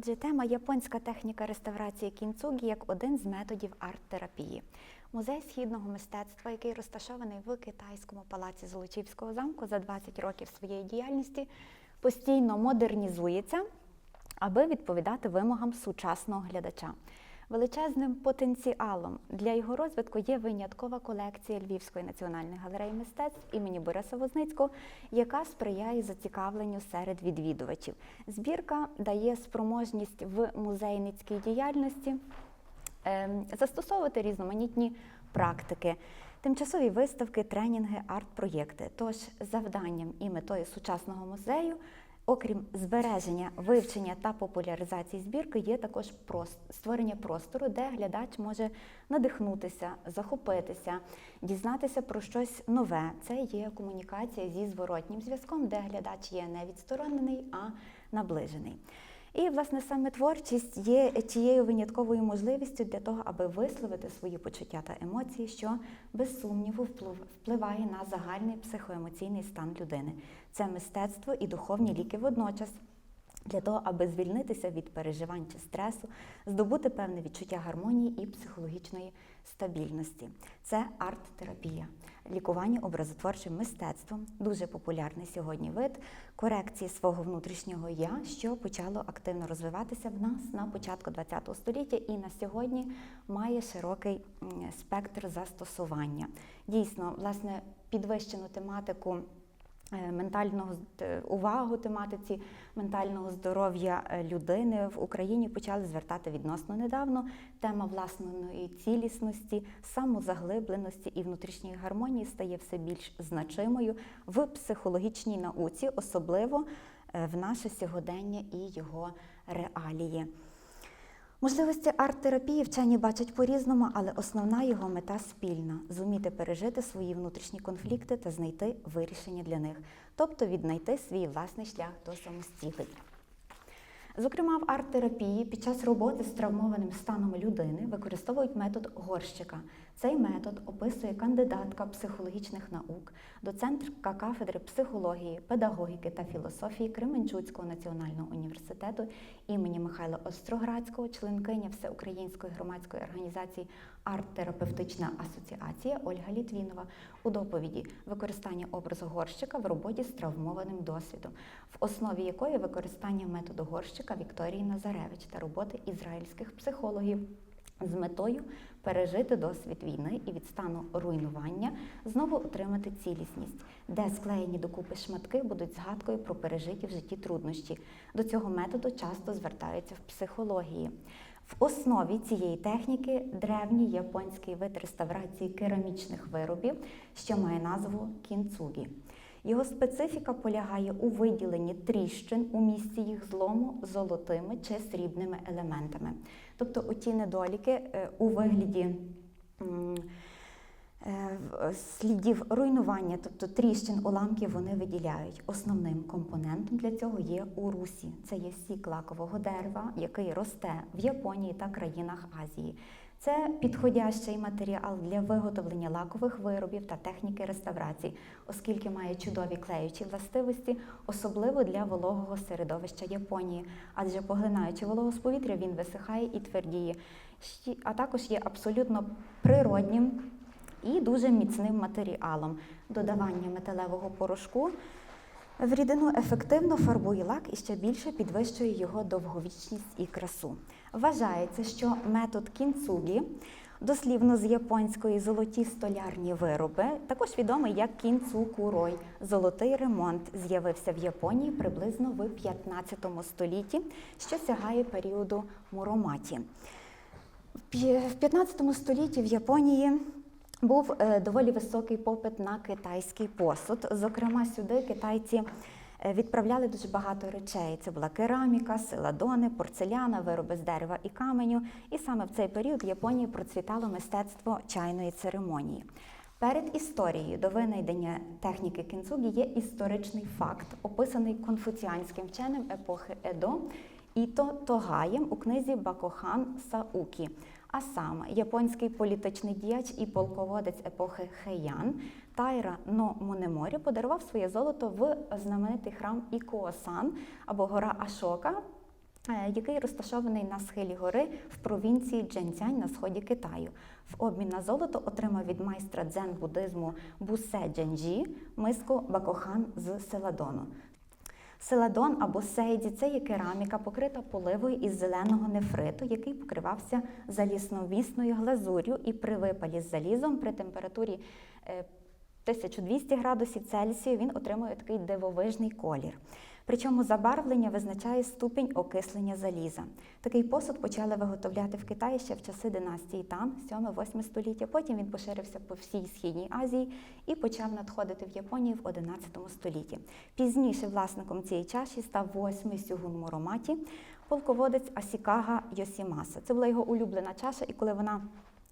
Отже, тема японська техніка реставрації кінцугі як один з методів арт-терапії. Музей східного мистецтва, який розташований в китайському палаці Золочівського замку за 20 років своєї діяльності, постійно модернізується, аби відповідати вимогам сучасного глядача. Величезним потенціалом для його розвитку є виняткова колекція Львівської національної галереї мистецтв імені Бориса Возницького, яка сприяє зацікавленню серед відвідувачів. Збірка дає спроможність в музейницькій діяльності ем, застосовувати різноманітні практики. Тимчасові виставки, тренінги, арт-проєкти. Тож завданням і метою сучасного музею Окрім збереження, вивчення та популяризації збірки, є також створення простору, де глядач може надихнутися, захопитися, дізнатися про щось нове. Це є комунікація зі зворотнім зв'язком, де глядач є не відсторонений, а наближений. І, власне, саме творчість є тією винятковою можливістю для того, аби висловити свої почуття та емоції, що без сумніву впливає на загальний психоемоційний стан людини. Це мистецтво і духовні ліки водночас. Для того, аби звільнитися від переживань чи стресу, здобути певне відчуття гармонії і психологічної стабільності. Це арт-терапія, лікування образотворчим мистецтвом, дуже популярний сьогодні вид корекції свого внутрішнього я, що почало активно розвиватися в нас на початку ХХ століття і на сьогодні має широкий спектр застосування. Дійсно, власне, підвищену тематику. Е, ментального е, увагу тематиці ментального здоров'я е, людини в Україні почали звертати відносно недавно. Тема власної цілісності, самозаглибленості і внутрішньої гармонії стає все більш значимою в психологічній науці, особливо в наше сьогодення і його реалії. Можливості арт-терапії вчені бачать по-різному, але основна його мета спільна зуміти пережити свої внутрішні конфлікти та знайти вирішення для них, тобто віднайти свій власний шлях до самостілення. Зокрема, в арт-терапії під час роботи з травмованим станом людини використовують метод горщика. Цей метод описує кандидатка психологічних наук, доцентка кафедри психології, педагогіки та філософії Кременчуцького національного університету імені Михайла Остроградського, членкиня Всеукраїнської громадської організації Арт-терапевтична асоціація Ольга Літвінова у доповіді використання образу горщика в роботі з травмованим досвідом, в основі якої використання методу горщика Вікторії Назаревич та роботи ізраїльських психологів з метою пережити досвід війни і від стану руйнування знову отримати цілісність, де склеєні докупи шматки будуть згадкою про пережиті в житті труднощі. До цього методу часто звертаються в психології. В основі цієї техніки древній японський вид реставрації керамічних виробів, що має назву кінцугі. Його специфіка полягає у виділенні тріщин у місці їх злому золотими чи срібними елементами. Тобто оті недоліки е, у вигляді слідів руйнування, тобто тріщин уламків, вони виділяють. Основним компонентом для цього є урусі. Це є сік лакового дерева, який росте в Японії та країнах Азії. Це підходящий матеріал для виготовлення лакових виробів та техніки реставрації, оскільки має чудові клеючі властивості, особливо для вологого середовища Японії, адже поглинаючи вологу з повітря, він висихає і твердіє, а також є абсолютно природнім і дуже міцним матеріалом. Додавання металевого порошку. В рідину ефективно фарбує лак і ще більше підвищує його довговічність і красу. Вважається, що метод кінцугі, дослівно з японської золоті столярні вироби, також відомий як кінцукурой. Золотий ремонт з'явився в Японії приблизно в 15 столітті, що сягає періоду Муроматі. В 15 столітті в Японії був е, доволі високий попит на китайський посуд. Зокрема, сюди китайці е, відправляли дуже багато речей. Це була кераміка, силадони, порцеляна, вироби з дерева і каменю. І саме в цей період в Японії процвітало мистецтво чайної церемонії. Перед історією до винайдення техніки кінцугі є історичний факт, описаний конфуціанським вченим епохи Едо Іто Тогаєм у книзі Бакохан Саукі. А саме японський політичний діяч і полководець епохи Хеян Тайра Но Монеморі подарував своє золото в знаменитий храм Ікуосан або гора Ашока. е, який розташований на схилі гори в провінції Дженцянь на сході Китаю. В обмін на золото отримав від майстра дзен-буддизму Бусе Дженджі миску бакохан з селадону. Селадон або сейді це є кераміка, покрита поливою із зеленого нефриту, який покривався залісновісною глазур'ю і при випалі з залізом при температурі е, 1200 градусів Цельсію він отримує такий дивовижний колір. Причому забарвлення визначає ступінь окислення заліза. Такий посуд почали виготовляти в Китаї ще в часи династії Тан, 7-8 століття. Потім він поширився по всій східній Азії і почав надходити в Японію в 11 столітті. Пізніше власником цієї чаші став восьмий сюгун Муроматі, полководець Асікага Йосімаса. Це була його улюблена чаша, і коли вона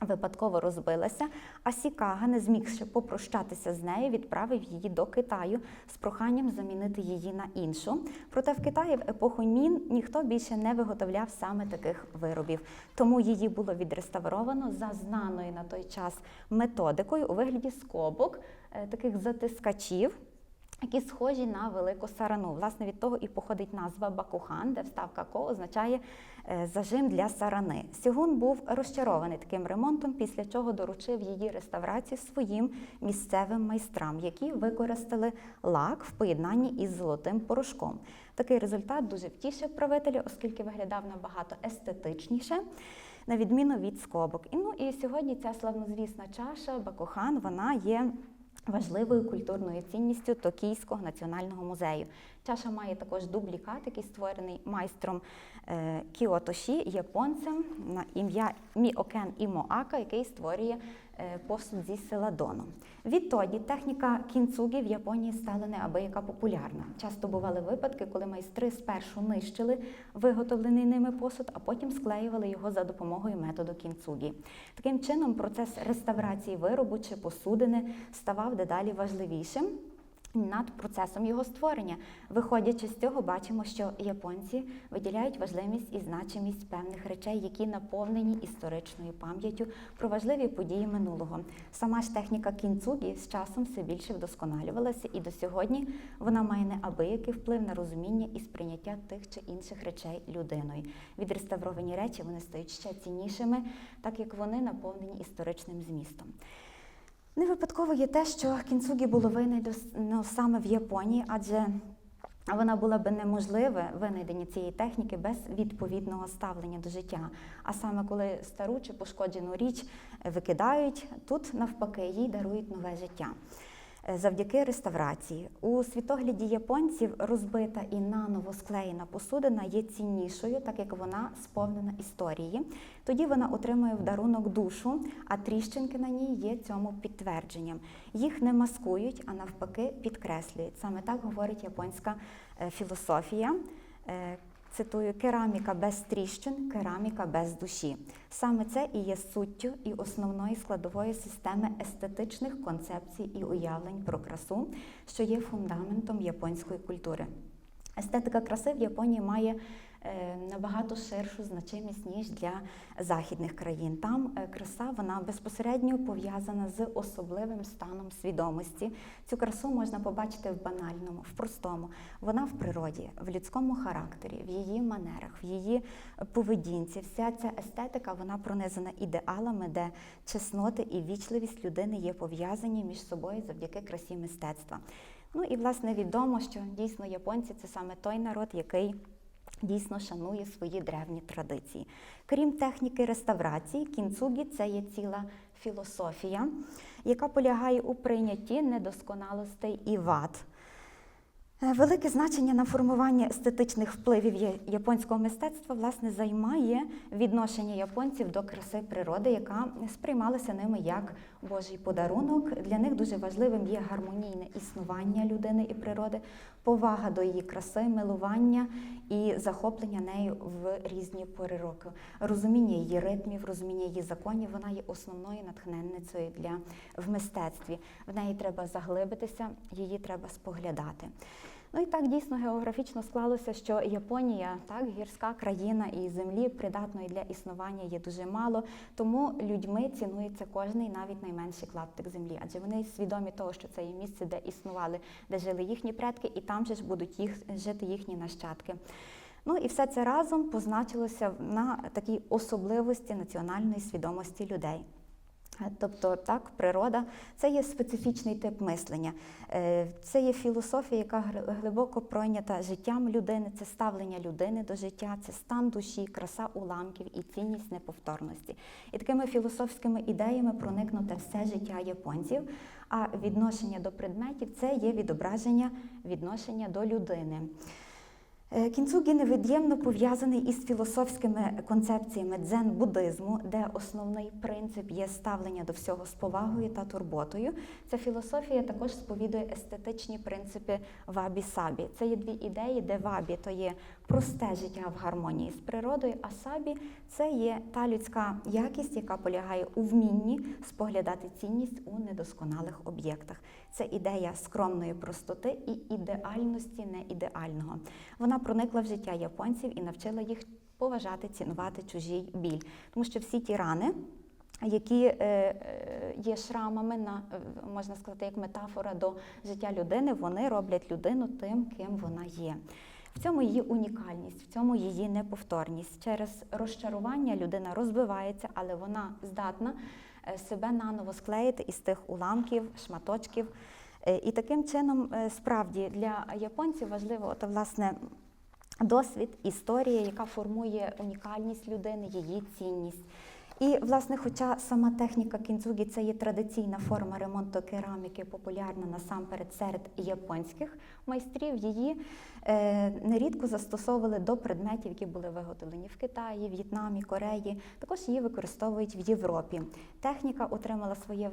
Випадково розбилася, а Сікага, не змігши попрощатися з нею, відправив її до Китаю з проханням замінити її на іншу. Проте в Китаї в епоху Мін ніхто більше не виготовляв саме таких виробів. Тому її було відреставровано за знаною на той час методикою у вигляді скобок, е, таких затискачів. Які схожі на велику сарану. Власне, від того і походить назва Бакухан, де вставка ко означає е, зажим для сарани. Сюгун був розчарований таким ремонтом, після чого доручив її реставрацію своїм місцевим майстрам, які використали лак в поєднанні із золотим порошком. Такий результат дуже втішив правителя, оскільки виглядав набагато естетичніше. На відміну від скобок. І ну і сьогодні ця славнозвісна чаша Бакухан вона є важливою культурною цінністю Токійського національного музею. Чаша має також дублікат, який створений майстром е, Кіотоші, японцем на ім'я Міокен Імоака, який створює посуд зі селадону. Відтоді техніка кінцугі в Японії стала неабияка популярна. Часто бували випадки, коли майстри спершу нищили виготовлений ними посуд, а потім склеювали його за допомогою методу кінцугі. Таким чином, процес реставрації виробу чи посудини ставав дедалі важливішим над процесом його створення. Виходячи з цього, бачимо, що японці виділяють важливість і значимість певних речей, які наповнені історичною пам'яттю про важливі події минулого. Сама ж техніка кінцугі з часом все більше вдосконалювалася, і до сьогодні вона має неабиякий вплив на розуміння і сприйняття тих чи інших речей людиною. Відреставровані речі вони стають ще ціннішими, так як вони наповнені історичним змістом. Не випадково є те, що кінцугі було винайдено саме в Японії, адже вона була би неможливе винайдення цієї техніки без відповідного ставлення до життя. А саме коли стару чи пошкоджену річ викидають, тут навпаки їй дарують нове життя. Е, Завдяки реставрації у світогляді японців розбита і наново склеєна посудина є ціннішою, так як вона сповнена історії. Тоді вона отримує в дарунок душу, а тріщинки на ній є цьому підтвердженням. Їх не маскують, а навпаки підкреслюють. Саме так говорить японська е, філософія. Цитую, кераміка без тріщин, кераміка без душі. Саме це і є суттю і основною складовою системи естетичних концепцій і уявлень про красу, що є фундаментом японської культури. Естетика краси в Японії має набагато ширшу значимість ніж для західних країн. Там е, краса вона безпосередньо пов'язана з особливим станом свідомості. Цю красу можна побачити в банальному, в простому. Вона в природі, в людському характері, в її манерах, в її поведінці. Вся ця естетика вона пронизана ідеалами, де чесноти і вічливість людини є пов'язані між собою завдяки красі мистецтва. Ну і власне відомо, що дійсно японці це саме той народ, який дійсно шанує свої древні традиції. Крім техніки реставрації, кінцугі це є ціла філософія, яка полягає у прийнятті недосконалостей і вад. Е, Велике значення на формування естетичних впливів японського мистецтва власне займає відношення японців до краси природи, яка сприймалася ними як Божий подарунок. Для них дуже важливим є гармонійне існування людини і природи, повага до її краси, милування і захоплення нею в різні пори року. Розуміння її ритмів, розуміння її законів, вона є основною натхненницею для в мистецтві. В неї треба заглибитися, її треба споглядати. Ну і так дійсно географічно склалося, що Японія так гірська країна і землі придатної для існування є дуже мало. Тому людьми цінується кожний, навіть найменший клаптик землі, адже вони свідомі того, що це є місце, де існували, де жили їхні предки, і там же ж будуть їх жити їхні нащадки. Ну і все це разом позначилося на такій особливості національної свідомості людей. Тобто так, природа це є специфічний тип мислення, Е, це є філософія, яка глибоко пройнята життям людини, це ставлення людини до життя, це стан душі, краса уламків і цінність неповторності. І такими філософськими ідеями проникнуте все життя японців. А відношення до предметів це є відображення відношення до людини. Е, Кінцугі невід'ємно пов'язаний із філософськими концепціями дзен-буддизму, де основний принцип є ставлення до всього з повагою та турботою. Ця філософія також сповідує естетичні принципи вабі-сабі. Це є дві ідеї, де вабі то є просте життя в гармонії з природою, а сабі це є та людська якість, яка полягає у вмінні споглядати цінність у недосконалих об'єктах. Це ідея скромної простоти і ідеальності неідеального. Вона проникла в життя японців і навчила їх поважати, цінувати чужий біль, тому що всі ті рани. Які е, е, є шрамами на е, можна сказати, як метафора до життя людини, вони роблять людину тим, ким вона є. В цьому її унікальність, в цьому її неповторність. Через розчарування людина розбивається, але вона здатна е, себе наново склеїти із тих уламків, шматочків. Е, І таким чином, е, справді, для японців важливо, от, власне, досвід, історія, яка формує унікальність людини, її цінність. І, власне, хоча сама техніка кінцугі це є традиційна форма ремонту кераміки, популярна насамперед серед японських майстрів, її е, нерідко застосовували до предметів, які були виготовлені в Китаї, В'єтнамі, Кореї. Також її використовують в Європі. Техніка отримала своє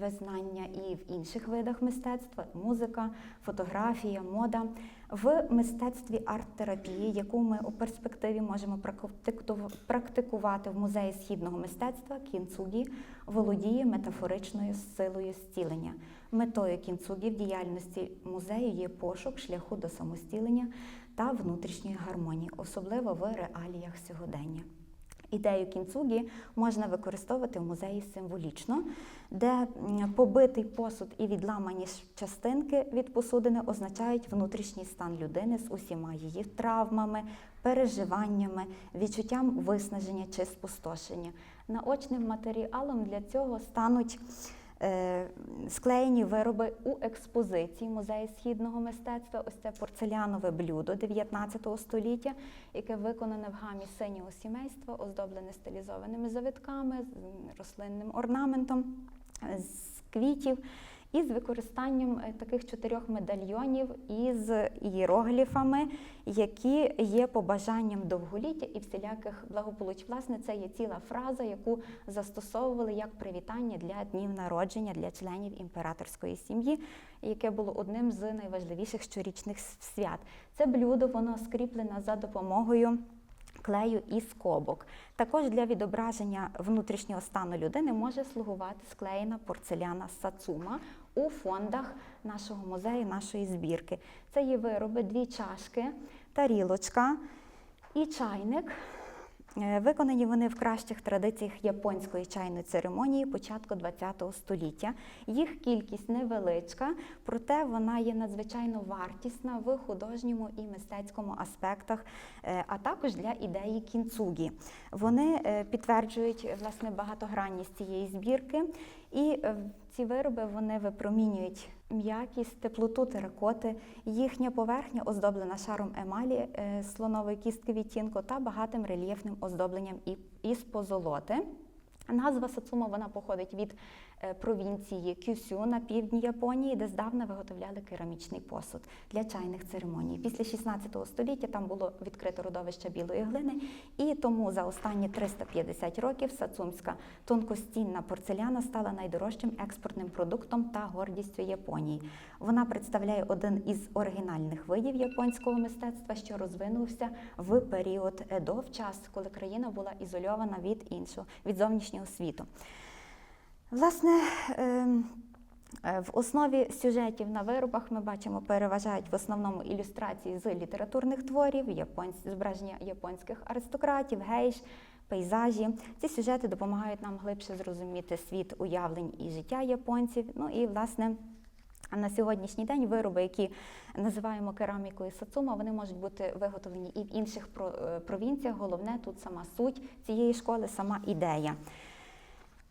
визнання і в інших видах мистецтва: музика, фотографія, мода. В мистецтві арт-терапії, яку ми у перспективі можемо практику- практикувати в музеї східного мистецтва, кінцугі володіє метафоричною силою зцілення. Метою кінцугі в діяльності музею є пошук шляху до самостілення та внутрішньої гармонії, особливо в реаліях сьогодення. Ідею кінцугі можна використовувати в музеї символічно, де побитий посуд і відламані частинки від посудини означають внутрішній стан людини з усіма її травмами, переживаннями, відчуттям виснаження чи спустошення. Наочним матеріалом для цього стануть склеєні вироби у експозиції музею східного мистецтва. Ось це порцелянове блюдо 19 століття, яке виконане в гамі синього сімейства, оздоблене стилізованими завитками, рослинним орнаментом, е, з квітів. І з використанням е, таких чотирьох медальйонів із ієрогліфами, які є побажанням довголіття і всіляких благополуч. Власне, це є ціла фраза, яку застосовували як привітання для днів народження для членів імператорської сім'ї, яке було одним з найважливіших щорічних свят. Це блюдо воно скріплене за допомогою. Клею і скобок. Також для відображення внутрішнього стану людини може слугувати склеєна порцеляна сацума у фондах нашого музею, нашої збірки. Це є вироби, дві чашки, тарілочка і чайник. Е, Виконані вони в кращих традиціях японської чайної церемонії початку ХХ століття. Їх кількість невеличка, проте вона є надзвичайно вартісна в художньому і мистецькому аспектах, е, а також для ідеї кінцугі. Вони е, підтверджують власне багатогранність цієї збірки, і е, ці вироби вони випромінюють м'якість, теплоту теракоти. Їхня поверхня оздоблена шаром емалі е, слонової кістки відтінку та багатим рельєфним оздобленням із позолоти. Назва Сацума вона походить від е, провінції Кюсю на півдні Японії, де здавна виготовляли керамічний посуд для чайних церемоній. Після 16 століття там було відкрито родовище білої глини, і тому за останні 350 років сацумська тонкостінна порцеляна стала найдорожчим експортним продуктом та гордістю Японії. Вона представляє один із оригінальних видів японського мистецтва, що розвинувся в період Едо, в час, коли країна була ізольована від іншого, від зовнішнього світу. Власне, ем, е, в основі сюжетів на виробах ми бачимо, переважають в основному ілюстрації з літературних творів, зображення японських аристократів, гейш, пейзажі. Ці сюжети допомагають нам глибше зрозуміти світ уявлень і життя японців. Ну і, власне, на сьогоднішній день вироби, які називаємо керамікою сацума, вони можуть бути виготовлені і в інших е, провінціях. Головне тут сама суть цієї школи, сама ідея.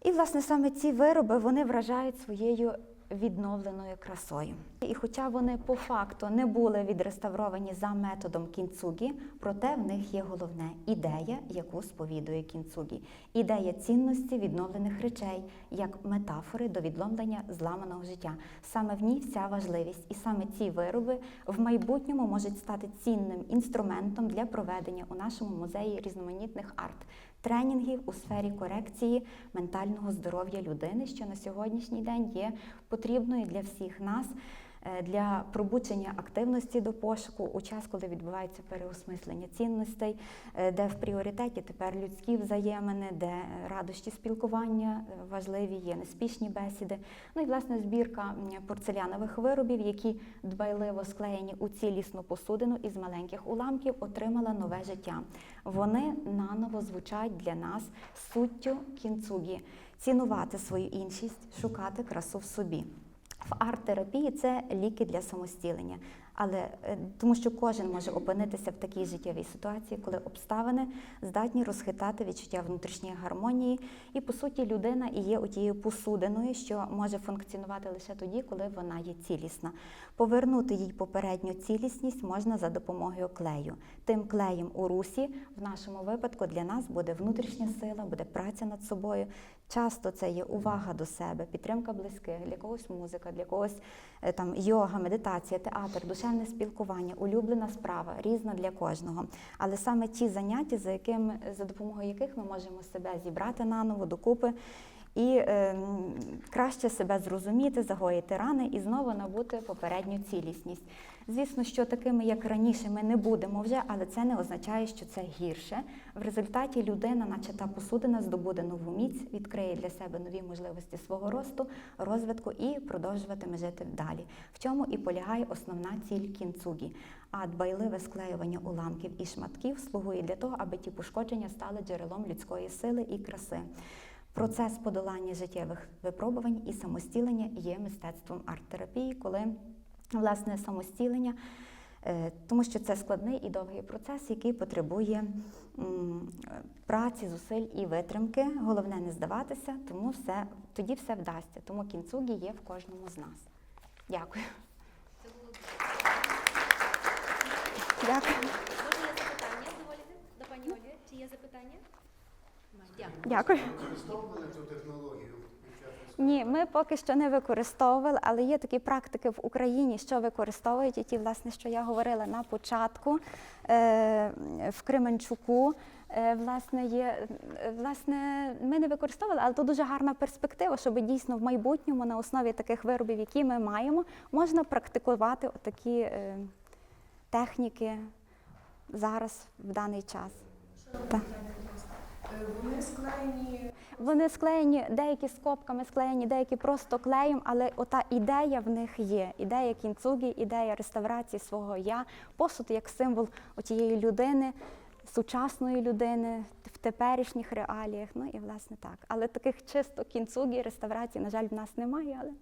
І, власне, саме ці вироби вони вражають своєю відновленою красою. І хоча вони по факту не були відреставровані за методом кінцугі, проте в них є головне ідея, яку сповідує кінцугі. Ідея цінності відновлених речей як метафори до відломлення зламаного життя. Саме в ній вся важливість, і саме ці вироби в майбутньому можуть стати цінним інструментом для проведення у нашому музеї різноманітних арт тренінгів у сфері корекції ментального здоров'я людини, що на сьогоднішній день є потрібною для всіх нас. Е, Для пробудження активності до пошуку у час, коли відбувається переосмислення цінностей, е, де в пріоритеті тепер людські взаємини, де радощі спілкування е, важливі, є неспішні бесіди. Ну і власне збірка порцелянових виробів, які дбайливо склеєні у цілісну посудину із маленьких уламків, отримала нове життя. Вони наново звучать для нас суттю кінцугі, цінувати свою іншість, шукати красу в собі. В арт-терапії це ліки для самостілення, але е, тому що кожен може опинитися в такій життєвій ситуації, коли обставини здатні розхитати відчуття внутрішньої гармонії, і по суті людина і є тією посудиною, що може функціонувати лише тоді, коли вона є цілісна. Повернути їй попередню цілісність можна за допомогою клею. Тим клеєм у русі в нашому випадку для нас буде внутрішня сила, буде праця над собою. Часто це є увага до себе, підтримка близьких, для когось музика, для когось е, там йога, медитація, театр, душевне спілкування, улюблена справа, різна для кожного. Але саме ті заняття, за якими за допомогою яких ми можемо себе зібрати наново докупи і е, краще себе зрозуміти, загоїти рани і знову набути попередню цілісність. Звісно, що такими, як раніше, ми не будемо вже, але це не означає, що це гірше. В результаті людина, наче та посудина, здобуде нову міць, відкриє для себе нові можливості свого росту, розвитку і продовжуватиме жити далі. В чому і полягає основна ціль кінцугі. А дбайливе склеювання уламків і шматків слугує для того, аби ті пошкодження стали джерелом людської сили і краси. Процес подолання життєвих випробувань і самостілення є мистецтвом арт-терапії, коли власне самостілення, е, тому що це складний і довгий процес, який потребує праці, зусиль і витримки. Головне не здаватися, тому все тоді все вдасться. Тому кінцугі є в кожному з нас. Дякую. Це було. Дякую. Можна запитання дозволите до пані Олі? Чи є запитання? Дякую. Використовували цю технологію Ні, ми поки що не використовували, але є такі практики в Україні, що використовують, і ті, власне, що я говорила на початку е, в Кременчуку. Е, Власне, є е, власне, ми не використовували, але то дуже гарна перспектива, щоб дійсно в майбутньому на основі таких виробів, які ми маємо, можна практикувати такі техніки зараз в даний час. Так. Вони склеєні Вони склеєні, деякі скобками склеєні, деякі просто клеєм, але ота ідея в них є. Ідея кінцугі, ідея реставрації свого я, посуд як символ отієї людини, сучасної людини в теперішніх реаліях. Ну і власне так. Але таких чисто кінцугі реставрацій, на жаль, в нас немає, але